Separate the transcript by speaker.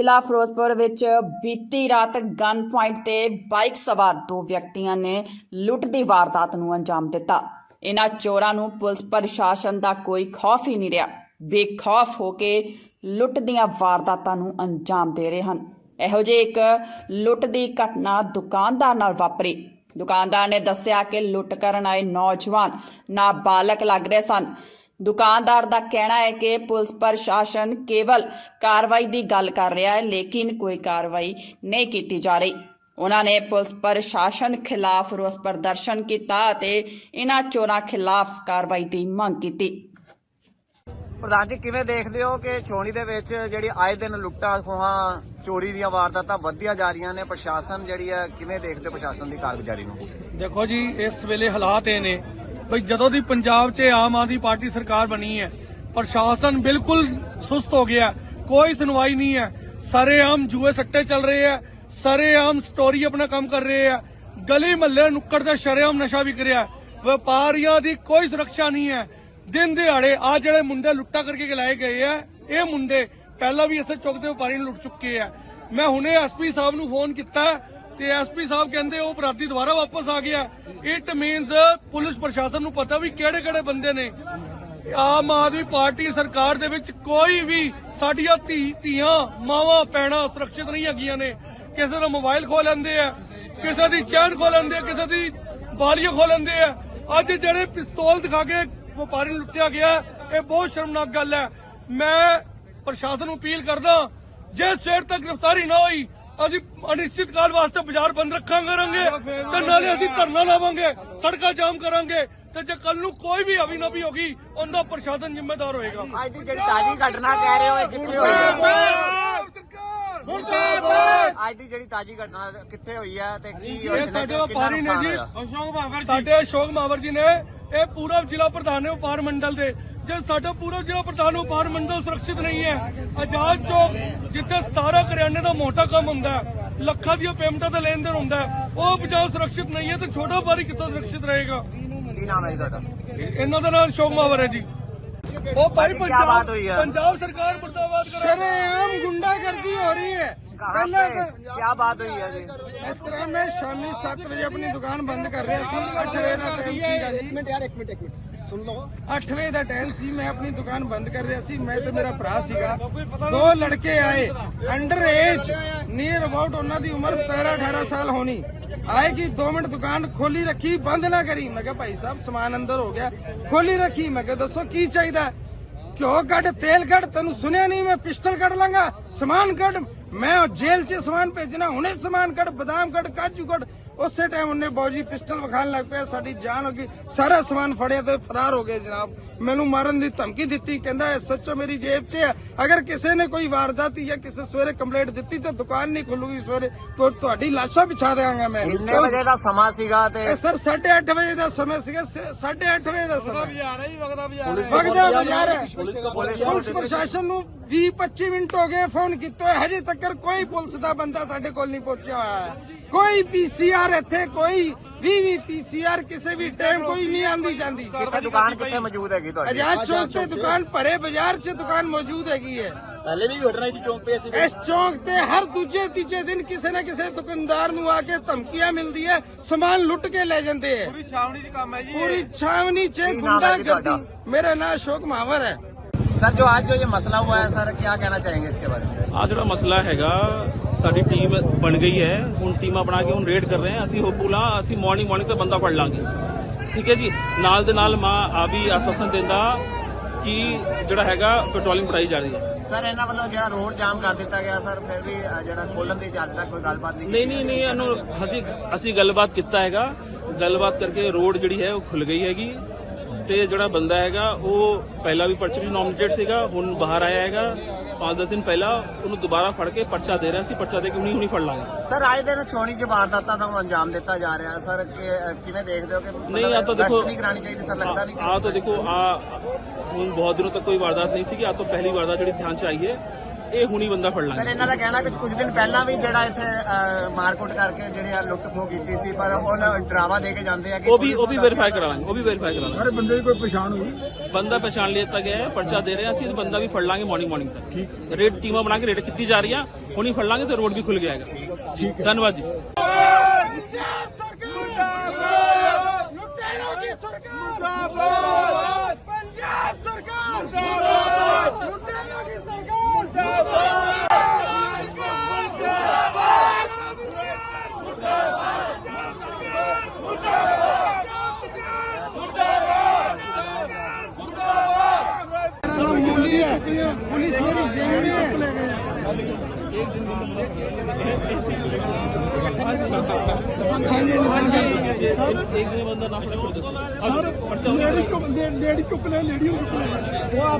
Speaker 1: ਜ਼ਿਲ੍ਹਾ ਫਿਰੋਜ਼ਪੁਰ ਵਿੱਚ ਬੀਤੀ ਰਾਤ ਗਨ ਪੁਆਇੰਟ ਤੇ ਬਾਈਕ ਸਵਾਰ ਦੋ ਵਿਅਕਤੀਆਂ ਨੇ ਲੁੱਟ ਦੀ ਵਾਰਦਾਤ ਨੂੰ ਅੰਜਾਮ ਦਿੱਤਾ। ਇਹਨਾਂ ਚੋਰਾਂ ਨੂੰ ਪੁਲਿਸ ਪ੍ਰਸ਼ਾਸਨ ਦਾ ਕੋਈ ਖੌਫ ਹੀ ਨਹੀਂ ਰਿਹਾ। ਬੇਖੌਫ ਹੋ ਕੇ ਲੁੱਟ ਦੀਆਂ ਵਾਰਦਾਤਾਂ ਨੂੰ ਅੰਜਾਮ ਦੇ ਰਹੇ ਹਨ। ਇਹੋ ਜਿਹੇ ਇੱਕ ਲੁੱਟ ਦੀ ਘਟਨਾ ਦੁਕਾਨਦਾਰ ਨਾਲ ਵਾਪਰੀ। ਦੁਕਾਨਦਾਰ ਨੇ ਦੱਸਿਆ ਕਿ ਲੁੱਟ ਕਰਨ ਆਏ ਨੌਜਵਾਨ ਨਾਬਾਲਗ ਲੱਗ ਰਹੇ ਸਨ। ਦੁਕਾਨਦਾਰ ਦਾ ਕਹਿਣਾ ਹੈ ਕਿ ਪੁਲਿਸ ਪ੍ਰਸ਼ਾਸਨ ਕੇਵਲ ਕਾਰਵਾਈ ਦੀ ਗੱਲ ਕਰ ਰਿਹਾ ਹੈ ਲੇਕਿਨ ਕੋਈ ਕਾਰਵਾਈ ਨਹੀਂ ਕੀਤੀ ਜਾ ਰਹੀ। ਉਹਨਾਂ ਨੇ ਪੁਲਿਸ ਪ੍ਰਸ਼ਾਸਨ ਖਿਲਾਫ ਰੋਸ ਪ੍ਰਦਰਸ਼ਨ ਕੀਤਾ ਅਤੇ ਇਹਨਾਂ ਚੋਰਾਂ ਖਿਲਾਫ ਕਾਰਵਾਈ ਦੀ ਮੰਗ ਕੀਤੀ।
Speaker 2: ਪ੍ਰਧਾਨ ਜੀ ਕਿਵੇਂ ਦੇਖਦੇ ਹੋ ਕਿ ਛੋਣੀ ਦੇ ਵਿੱਚ ਜਿਹੜੀ ਆਏ ਦਿਨ ਲੁੱਟਾਂ ਖੋਹਾਂ ਚੋਰੀ ਦੀਆਂ ਵਾਰਦਾਤਾਂ ਵੱਧਦੀਆਂ ਜਾ ਰਹੀਆਂ ਨੇ ਪ੍ਰਸ਼ਾਸਨ ਜਿਹੜੀ ਹੈ ਕਿਵੇਂ ਦੇਖਦੇ ਹੋ ਪ੍ਰਸ਼ਾਸਨ ਦੀ ਕਾਰਗੁਜ਼ਾਰੀ ਨੂੰ?
Speaker 3: ਦੇਖੋ ਜੀ ਇਸ ਵੇਲੇ ਹਾਲਾਤ ਇਹ ਨੇ ਬਈ ਜਦੋਂ ਦੀ ਪੰਜਾਬ 'ਚ ਆਮ ਆਦਮੀ ਪਾਰਟੀ ਸਰਕਾਰ ਬਣੀ ਹੈ, ਪ੍ਰਸ਼ਾਸਨ ਬਿਲਕੁਲ ਸੁਸਤ ਹੋ ਗਿਆ, ਕੋਈ ਸੁਣਵਾਈ ਨਹੀਂ ਹੈ। ਸਾਰੇ ਆਮ ਜੂਏ ਸੱਟੇ ਚੱਲ ਰਹੇ ਹੈ ਸਾਰੇ ਆਮ ਸਟੋਰੀ ਆਪਣਾ ਕੰਮ ਕਰ ਰਹੇ ਹੈ। ਗਲੀ ਮਹੱਲੇ ਨੁੱਕੜ ਤੇ ਸ਼ਰੇਆਮ ਨਸ਼ਾ ਵਿਕ ਰਿਹਾ ਵਪਾਰੀਆਂ ਦੀ ਕੋਈ ਸੁਰੱਖਿਆ ਨਹੀਂ ਹੈ। ਦਿਨ ਦਿਹਾੜੇ ਆ ਜਿਹੜੇ ਮੁੰਡੇ ਲੁੱਟਾ ਕਰਕੇ ਲਾਏ ਗਏ ਆ ਇਹ ਮੁੰਡੇ ਪਹਿਲਾਂ ਵੀ ਇਸੇ ਚੌਕ ਦੇ ਵਪਾਰੀ ਨੂੰ ਲੁੱਟ ਚੁੱਕੇ ਆ ਮੈਂ ਹੁਣੇ ਐਸਪੀ ਸਾਹਿਬ ਨੂੰ ਫੋਨ ਕੀਤਾ ਤੇ ਐਸਪੀ ਸਾਹਿਬ ਕਹਿੰਦੇ ਉਹ ਅਪਰਾਧੀ ਦੁਬਾਰਾ ਵਾਪਸ ਆ ਗਿਆ। ਇਟ ਮੀਨਸ ਪੁਲਿਸ ਪ੍ਰਸ਼ਾਸਨ ਨੂੰ ਪਤਾ ਵੀ ਕਿਹੜੇ ਕਿਹੜੇ ਬੰਦੇ ਨੇ। ਆਮ ਆਦਮੀ ਪਾਰਟੀ ਸਰਕਾਰ ਦੇ ਵਿੱਚ ਕੋਈ ਵੀ ਸਾਡੀਆਂ ਧੀ ਧੀਆਂ, ਮਾਵਾਂ ਪੈਣਾ ਸੁਰੱਖਿਅਤ ਨਹੀਂ ਹੈਗੀਆਂ ਨੇ। ਕਿਸੇ ਦਾ ਮੋਬਾਈਲ ਖੋ ਲੈਂਦੇ ਆ, ਕਿਸੇ ਦੀ ਚੈਨ ਖੋ ਲੈਂਦੇ ਆ, ਕਿਸੇ ਦੀ ਬਾਲੀਆਂ ਖੋ ਲੈਂਦੇ ਆ। ਅੱਜ ਜਿਹੜੇ ਪਿਸਤੌਲ ਦਿਖਾ ਕੇ ਵਪਾਰੀ ਨੂੰ ਲੁੱਟਿਆ ਗਿਆ, ਇਹ ਬਹੁਤ ਸ਼ਰਮਨਾਕ ਗੱਲ ਹੈ। ਮੈਂ ਪ੍ਰਸ਼ਾਸਨ ਨੂੰ ਅਪੀਲ ਕਰਦਾ, ਜੇ ਸਵੇਰ ਤੱਕ ਗ੍ਰਿਫਤਾਰੀ ਨਾ ਹੋਈ ਅਸੀਂ ਅਨਿਸ਼ਚਿਤ ਕਾਲ ਵਾਸਤੇ ਬਾਜ਼ਾਰ ਬੰਦ ਰੱਖਾਂਗੇ ਕਰਾਂਗੇ ਤੇ ਨਾਲੇ ਅਸੀਂ ਧਰਨਾ ਲਾਵਾਂਗੇ ਸੜਕਾਂ ਜਾਮ ਕਰਾਂਗੇ। ਤੇ ਜੇ ਕੱਲ ਨੂੰ ਕੋਈ ਵੀ ਅਵਿਨਵੀ ਹੋਗੀ ਉਹਦਾ ਪ੍ਰਸ਼ਾਸਨ ਜ਼ਿੰਮੇਦਾਰ ਹੋਏਗਾ।
Speaker 2: ਅੱਜ ਦੀ ਜਿਹੜੀ ਤਾਜ਼ੀ ਘਟਨਾ ਕਹਿ ਰਹੇ ਹੋ ਇਹ ਕਿੱਥੇ ਹੋਈ ਹੈ? ਅੱਜ ਦੀ ਜਿਹੜੀ ਤਾਜ਼ੀ ਘਟਨਾ ਕਿੱਥੇ ਹੋਈ ਹੈ ਤੇ ਕੀ
Speaker 3: ਇਹ ਸਾਡੇ ਵਪਾਰੀ ਨੇ ਜੀ? ਅਸ਼ੋਕ ਮਾਵਰ ਸਾਡੇ ਅਸ਼ੋਕ ਮਾਵਰ ਜੀ ਨੇ ਇਹ ਪੂਰਬ ਜ਼ਿਲ੍ਹਾ ਪ੍ਰਧਾਨ ਨੇ ਵਪਾਰ ਮੰਡਲ ਦੇ। ਜੇ ਸਾਡਾ ਪੂਰਬ ਜ਼ਿਲ੍ਹਾ ਪ੍ਰਧਾਨ ਵਪਾਰ ਮੰਡਲ ਸੁਰੱਖਿਅਤ ਨਹੀਂ ਹੈ ਆਜ਼ਾਦ ਚੌਕ ਜਿੱਥੇ ਸਾਰਾ ਕਰਿਆਨੇ ਦਾ ਮੋਟਾ ਕੰਮ ਹੁੰਦਾ ਹੈ, ਲੱਖਾਂ ਦੀਆਂ ਪੇਮੈਂਟਾਂ ਦਾ ਲੈਣ ਦੇਣ ਹੁੰਦਾ ਹੈ, ਉਹ ਬਾਜ਼ਾਰ ਸੁਰੱਖਿਅਤ ਨਹੀਂ ਹੈ ਤੇ ਛੋਟਾ ਵਪਾਰੀ ਕਿੱਥੋਂ ਸੁਰੱਖਿਅਤ ਰਹੇਗਾ
Speaker 2: ਕੀ ਨਾਮ ਹੈ ਜੀ ਤੁਹਾਡਾ
Speaker 3: ਇਹ- ਇਹਨਾਂ ਦਾ ਨਾਮ ਅਸ਼ੋਕ ਮਾਵਰ ਹੈ ਜੀ ਉਹ ਭਾਈ
Speaker 2: ਕੀ ਬਾਤ ਹੋਈ
Speaker 3: ਪੰਜਾਬ
Speaker 2: ਹੈ?
Speaker 3: ਪੰਜਾਬ ਸਰਕਾਰ ਮੁਰਦਾਬਾਦ ਕਰੇ
Speaker 4: शरेआम गुंडागर्दी हो रही है
Speaker 2: कहाँ
Speaker 4: पहले
Speaker 2: पे
Speaker 4: से-
Speaker 2: क्या बात हुई है जी
Speaker 4: इस तरह मैं शामी 7 ਵਜੇ ਆਪਣੀ ਦੁਕਾਨ ਬੰਦ ਕਰ ਰਿਹਾ ਸੀ 8 ਵਜੇ ਦਾ ਟਾਈਮ ਸੀਗਾ ਜੀ ਮਿੰਟ ਯਾਰ 1 ਮਿੰਟ 1 ਮਿੰਟ ਸੁਣ ਲਓ। 8 ਵਜੇ ਦਾ ਟਾਈਮ ਸੀ ਮੈਂ ਆਪਣੀ ਦੁਕਾਨ ਬੰਦ ਕਰ ਰਿਹਾ ਸੀ ਮੈਂ ਤੇ ਮੇਰਾ ਭਰਾ ਸੀਗਾ। ਦੋ ਲੜਕੇ ਆਏ। ਅੰਡਰ ਏਜ ਨੀਅਰ ਅਬਾਊਟ ਉਹਨਾਂ ਦੀ ਉਮਰ 17 18 ਸਾਲ ਹੋਣੀ। ਆਏ ਕਿ 2 ਮਿੰਟ ਦੁਕਾਨ ਖੋਲੀ ਰੱਖੀ ਬੰਦ ਨਾ ਕਰੀ। ਮੈਂ ਕਿਹਾ ਭਾਈ ਸਾਹਿਬ ਸਮਾਨ ਅੰਦਰ ਹੋ ਗਿਆ। ਖੋਲੀ ਰੱਖੀ। ਮੈਂ ਕਿਹਾ ਦੱਸੋ ਕੀ ਚਾਹੀਦਾ? ਘਿਓ ਕੱਢ ਤੇਲ ਕੱਢ ਤੈਨੂੰ ਸੁਣਿਆ ਨਹੀਂ ਮੈਂ? ਪਿਸਟਲ ਕੱਢ ਲਾਂਗਾ। ਸਮਾਨ ਕੱਢ। ਮੈਂ ਜੇਲ੍ਹ 'ਚ ਸਮਾਨ ਭੇਜਣਾ ਹੁਣੇ ਸਮਾਨ ਕੱਢ ਬਦਾਮ ਕੱਢ ਕਾਜੂ ਕੱਢ। ਉਸੇ ਟਾਈਮ ਉਹਨੇ ਬੌਜੀ ਪਿਸਟਲ ਵਿਖਾਣ ਲੱਗ ਪਿਆ ਸਾਡੀ ਜਾਨ ਹੋ ਗਈ। ਸਾਰਾ ਸਮਾਨ ਫੜਿਆ ਤੇ ਫਰਾਰ ਹੋ ਗਏ ਜਨਾਬ। ਮੈਨੂੰ ਮਾਰਨ ਦੀ ਧਮਕੀ ਦਿੱਤੀ ਕਹਿੰਦਾ ਇਹ ਸੱਚੋ ਮੇਰੀ ਜੇਬ 'ਚ ਹੈ। ਅਗਰ ਕਿਸੇ ਨੇ ਕੋਈ ਵਾਰਦਾਤ ਜਾਂ ਕਿਸੇ ਸਵੇਰੇ ਕੰਪਲੇਂਟ ਦਿੱਤੀ ਤਾਂ ਦੁਕਾਨ ਨਹੀਂ ਖੁੱਲੂਗੀ ਸਵੇਰੇ। ਤੁਹਾ- ਤੁਹਾਡੀ ਲਾਸ਼ਾਂ ਵਿਛਾ ਦੇਵਾਂਗਾ ਮੈਂ।
Speaker 2: ਕਿੰਨੇ ਵਜੇ ਦਾ ਸਮਾਂ ਸੀਗਾ ਤੇ?
Speaker 4: ਸਰ 8:30 ਵਜੇ ਦਾ ਸਮਾਂ ਸੀਗਾ। 8:30 ਵਜੇ ਦਾ ਸਮਾਂ।
Speaker 3: ਬਾਜ਼ਾਰ ਹੈ ਜੀ ਵਗਦਾ ਬਾਜ਼ਾਰ ਹੈ
Speaker 4: ਵਗਦਾ ਬਾਜ਼ਾਰ ਹੈ।
Speaker 2: ਤੋਂ ਪੁਲਿਸ
Speaker 4: ਪ੍ਰਸ਼ਾਸਨ ਨੂੰ 20 25 ਮਿੰਟ ਹੋ ਗਏ ਫੋਨ ਕੀਤਾ ਹਜੇ ਤੱਕ ਕੋਈ ਪੁਲਿਸ ਦਾ ਬੰਦਾ ਸਾਡੇ ਕੋਲ ਨਹੀਂ ਪਹੁੰਚਿਆ ਹੋਇਆ ਹੈ। ਕੋਈ ਪੀਸੀਆਰ ਇੱਥੇ ਕੋਈ 20 20 ਪੀਸੀਆਰ ਕਿਸੇ ਵੀ ਟਾਈਮ ਕੋਈ ਨਹੀਂ ਆਂਦੀ ਜਾਂਦੀ।
Speaker 2: ਕਿੱਥੇ ਦੁਕਾਨ ਕਿੱਥੇ ਮੌਜੂਦ ਹੈਗੀ ਤੁਹਾਡੀ?
Speaker 4: ਆਜ਼ਾਦ ਚੌਕ ਤੇ ਦੁਕਾਨ ਭਰੇ ਬਾਜ਼ਾਰ 'ਚ ਦੁਕਾਨ ਮੌਜੂਦ ਹੈਗੀ ਹੈ।
Speaker 2: ਪਹਿਲੇ ਵੀ ਘਟਨਾ ਇਸ ਚੌਂਕ ਤੇ ਸੀ
Speaker 4: ਇਸ ਚੌਕ ਤੇ ਹਰ ਦੂਜੇ ਤੀਜੇ ਦਿਨ ਕਿਸੇ ਨਾ ਕਿਸੇ ਦੁਕਾਨਦਾਰ ਨੂੰ ਆ ਕੇ ਧਮਕੀਆਂ ਮਿਲਦੀ ਹੈ ਸਮਾਨ ਲੁੱਟ ਕੇ ਲੈ ਜਾਂਦੇ ਹੈ।
Speaker 3: ਪੂਰੀ ਛਾਵਣੀ 'ਚ ਕੰਮ ਹੈ ਜੀ
Speaker 4: ਪੂਰੀ ਛਾਵਨੀ 'ਚ? ਗੁੰਡਾਗਰਦੀ। ਮੇਰਾ ਨਾਮ ਅਸ਼ੋਕ ਮਾਵਰ ਹੈ।
Speaker 2: सर जो आज जो ये मसला हुआ है सर क्या कहना चाहेंगे इसके बारे में
Speaker 5: ਆ ਜਿਹੜਾ ਮਸਲਾ ਹੈਗਾ ਸਾਡੀ ਟੀਮ ਬਣ ਗਈ ਹੈ ਹੁਣ ਟੀਮਾਂ ਬਣਾ ਕੇ ਹੁਣ ਰੇਡ ਕਰ ਰਹੇ ਹਾਂ ਅਸੀਂ ਹੋਪਫੁਲ ਹਾਂ ਅਸੀਂ ਮਾਰਨਿੰਗ ਮਾਰਨਿੰਗ ਤੇ ਬੰਦਾ ਫੜ ਲਾਂਗੇ ਠੀਕ ਹੈ ਜੀ ਨਾਲ ਦੇ ਨਾਲ ਮੈਂ ਆ ਵੀ ਆਸ਼ਵਾਸਨ ਦਿੰਦਾ ਕਿ ਜਿਹੜਾ ਹੈਗਾ ਪੈਟਰੋਲਿੰਗ ਵਧਾਈ ਜਾ ਰਹੀ ਹੈ
Speaker 2: ਸਰ ਇਹਨਾਂ ਵੱਲੋਂ ਜਿਹੜਾ ਰੋਡ ਜਾਮ ਕਰ ਦਿੱਤਾ ਗਿਆ ਸਰ ਫਿਰ ਵੀ ਅ, ਜਿਹੜਾ ਖੋਲਣ ਦੀ ਇਜਾਜ਼ਤ ਦਾ ਕੋਈ ਗੱਲਬਾਤ ਨਹੀਂ
Speaker 5: ਨਹੀਂ ਨਹੀਂ ਨਹੀਂ ਇਹਨੂੰ ਅਸੀਂ ਅਸੀਂ ਗੱਲਬਾਤ ਕੀਤਾ ਹੈਗਾ ਗੱਲਬਾਤ ਕਰਕੇ ਰੋਡ ਜਿਹੜੀ ਹੈ ਉਹ ਖੁੱਲ ਗਈ ਹੈਗੀ ਤੇ ਜਿਹੜਾ ਬੰਦਾ ਹੈਗਾ ਉਹ ਪਹਿਲਾਂ ਵੀ ਪਰਚੇ ਵਿੱਚ ਨੋਮੀਨੇਟਡ ਸੀਗਾ ਹੁਣ ਬਾਹਰ ਆਇਆ ਹੈਗਾ। 5-10 ਦਿਨ ਪਹਿਲਾਂ ਉਹਨੂੰ ਦੁਬਾਰਾ ਫੜ ਕੇ ਪਰਚਾ ਦੇ ਰਿਹਾ ਸੀ ਪਰਚਾ ਦੇ ਕੇ ਹੁਣੀ ਹੁਣੀ ਫੜ ਲਾਂਗੇ।
Speaker 2: ਸਰ ਆਏ ਦਿਨ ਛੋਣੀ ਚ ਵਾਰਦਾਤਾਂ ਦਾ ਅੰਜਾਮ ਦਿੱਤਾ ਜਾ ਰਿਹਾ। ਸਰ ਕਿਵੇਂ ਦੇਖਦੇ ਹੋ ਕਿ
Speaker 5: ਨਹੀਂ, ਆ ਤਾਂ ਦੇਖੋ-
Speaker 2: ਨਹੀਂ ਕਰਾਣੀ ਚਾਹੀਦੀ? ਸਰ ਲੱਗਦਾ ਨਹੀਂ
Speaker 5: ਆ ਤਾਂ ਦੇਖੋ ਆ ਹੁਣ ਬਹੁਤ ਦਿਨੋਂ ਤੱਕ ਕੋਈ ਵਾਰਦਾਤ ਨਹੀਂ ਸੀਗੀ। ਆ ਤਾਂ ਪਹਿਲੀ ਵਾਰਦਾਤ ਜਿਹੜੀ ਧਿਆਨ ਚ ਆਈ ਹੈ। ਇਹ ਹੁਣੀ ਬੰਦਾ ਫੜ
Speaker 2: ਸਰ
Speaker 5: ਲਾਂਗੇ
Speaker 2: ਇਹਨਾਂ ਦਾ ਕਹਿਣਾ ਕਿ ਕੁਝ ਦਿਨ ਪਹਿਲਾਂ ਵੀ ਜਿਹੜਾ ਇੱਥੇ ਮਾਰਕੁੱਟ ਕਰਕੇ ਜਿਹੜੇ ਆ ਲੁੱਟ ਖੋ ਕੀਤੀ ਸੀ ਪਰ ਹੁਣ ਡਰਾਵਾ ਦੇ ਕੇ ਜਾਂਦੇ ਆ ਕਿ
Speaker 5: ਉਹ ਵੀ ਉਹ ਵੀ ਵੈਰੀਫਾਈ ਕਰਾ ਲਾਂਗੇ ਉਹ ਵੀ ਵੈਰੀਫਾਈ ਕਰਾ ਲਾਂਗੇ
Speaker 3: ਸਾਰੇ ਬੰਦੇ ਦੀ ਕੋਈ ਪਛਾਣ ਹੋਈ?
Speaker 5: ਬੰਦਾ ਪਛਾਣ ਲਿੱਤਾ ਗਿਆ ਹੈ ਪਰਚਾ ਦੇ ਰਹੇ ਅਸੀਂ ਤੇ ਬੰਦਾ ਵੀ ਫੜ ਲਾਂਗੇ ਮਾਰਨਿੰਗ ਮਾਰਨਿੰਗ ਤੱਕ। ਠੀਕ। ਰੇਡ ਟੀਮਾਂ ਬਣਾ ਕੇ ਰੇਡ ਕੀਤੀ ਜਾ ਰਹੀ ਆ ਹੁਣੀ ਫੜ ਲਾਂਗੇ ਤੇ ਰੋਡ ਵੀ ਖੁੱਲ ਗਿਆ ਹੈਗਾ। ਠੀਕ। ਧੰਨਵਾਦ ਜੀ
Speaker 4: ਪੰਜਾਬ ਸਰਕਾਰ ਲੁਟੇਰੋਂ ਦੀ ਸਰਕਾਰ ਪੰਜਾਬ ਸਰਕਾਰ ਲੁਟੇਰੋਂ ਦੀ ਸਰਕਾਰ पुलिस मेरी जेब में है
Speaker 3: लेडी चुप ले लेडी चुप ले लेडी वो आप